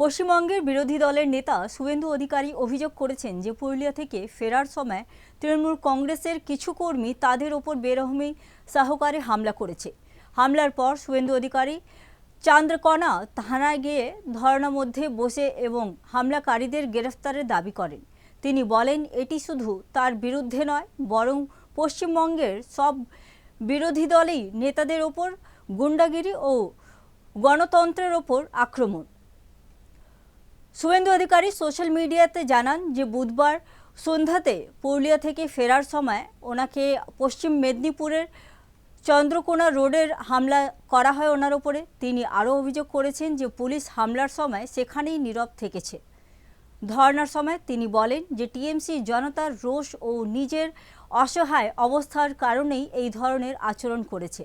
পশ্চিমবঙ্গের বিরোধী দলের নেতা শুভেন্দু অধিকারী অভিযোগ করেছেন যে পুরুলিয়া থেকে ফেরার সময় তৃণমূল কংগ্রেসের কিছু কর্মী তাদের ওপর বেরহমি সহকারে হামলা করেছে। হামলার পর শুভেন্দু অধিকারী চান্দ্রকোনা থানায় গিয়ে ধর্ণা মধ্যে বসে এবং হামলাকারীদের গ্রেফতারের দাবি করেন। তিনি বলেন, এটি শুধু তার বিরুদ্ধে নয়, বরং পশ্চিমবঙ্গের সব বিরোধী দলেই নেতাদের ওপর গুন্ডাগিরি ও গণতন্ত্রের ওপর আক্রমণ। শুভেন্দু অধিকারী সোশ্যাল মিডিয়াতে জানান যে বুধবার সন্ধ্যাতে পুরুলিয়া থেকে ফেরার সময় ওনাকে পশ্চিম মেদিনীপুরের চন্দ্রকোনা রোডের হামলা করা হয় ওনার ওপরে তিনি আরও অভিযোগ করেছেন যে পুলিশ হামলার সময় সেখানেই নীরব থেকেছে। ধর্নার সময় তিনি বলেন যে টিএমসি জনতার রোষ ও নিজের অসহায় অবস্থার কারণেই এই ধরনের আচরণ করেছে।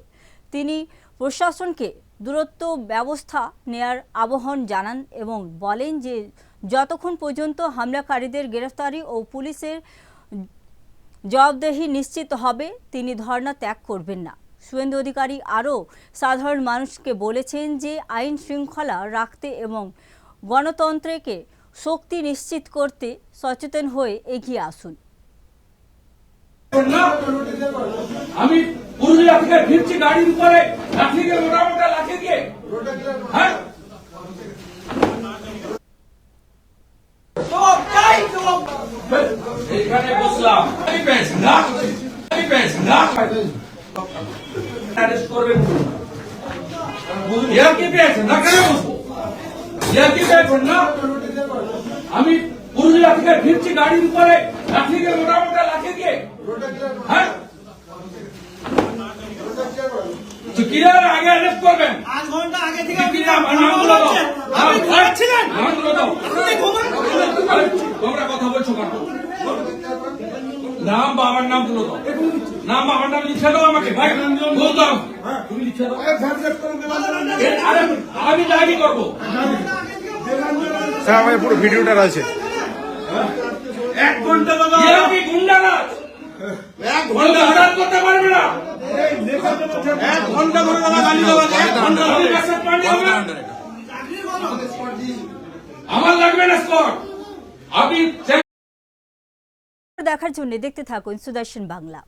তিনি প্রশাসনকে দূরত্ব ব্যবস্থা নেয়ার আহ্বান জানান এবং বলেন যে যতক্ষণ পর্যন্ত হামলাকারীদের গ্রেফতারি ও পুলিশের জবাবদেহি নিশ্চিত হবে, তিনি ধর্ণা ত্যাগ করবেন না। শুভেন্দু অধিকারী আরও সাধারণ মানুষকে বলেছেন যে আইন শৃঙ্খলা রাখতে এবং গণতন্ত্রকে শক্তি নিশ্চিত করতে সচেতন হয়ে এগিয়ে আসুন। আমি পুরুলিয়া থেকে ফিরছি গাড়ির উপরে লাঠি দিয়ে মোটা মোটা লাঠি দিয়ে। হ্যাঁ। এখানে বসলাম। আমি পেয়েছি না? আমি পেয়েছি না? অ্যারেস্ট করবেন কি? পেয়েছেন না কেন বসবো? কি পেয়েছেন না? আমি পুরুলিয়া থেকে ফিরছি গাড়ির উপরে লাঠি দিয়ে মোটা মোটা লাঠি দিয়ে। হ্যাঁ? তো আগে অ্যারেস্ট করবেন? আধ ঘণ্টা আগে থেকে কি নামগুলো আপনি ঘুমাচ্ছিলেন? নামগুলো দাও। আপনি ঘুমান। আরে, তোমরা কথা বলছো কেন? নাম বাবার নামগুলো দাও। নাম বাবার নাম লিখে দাও আমাকে। ভাই বল। দাও। তুমি লিখে দাও। আমি ডায়েরি করব? স্যার আমাদের পুরো ভিডিওটা আছে এক ঘণ্টা দাদা গুন্ডারাজ? এক বলতে হঠাৎ করতে পারবে না। এক ঘণ্টা ধরে দাদা গালি দেওয়া এক ঘণ্টা আমি মেসেজ পাঠিয়ে হবে? আমার লাগবে না স্কট। আপনি দেখার জন্য দেখতে থাকুন সুদর্শন বাংলা।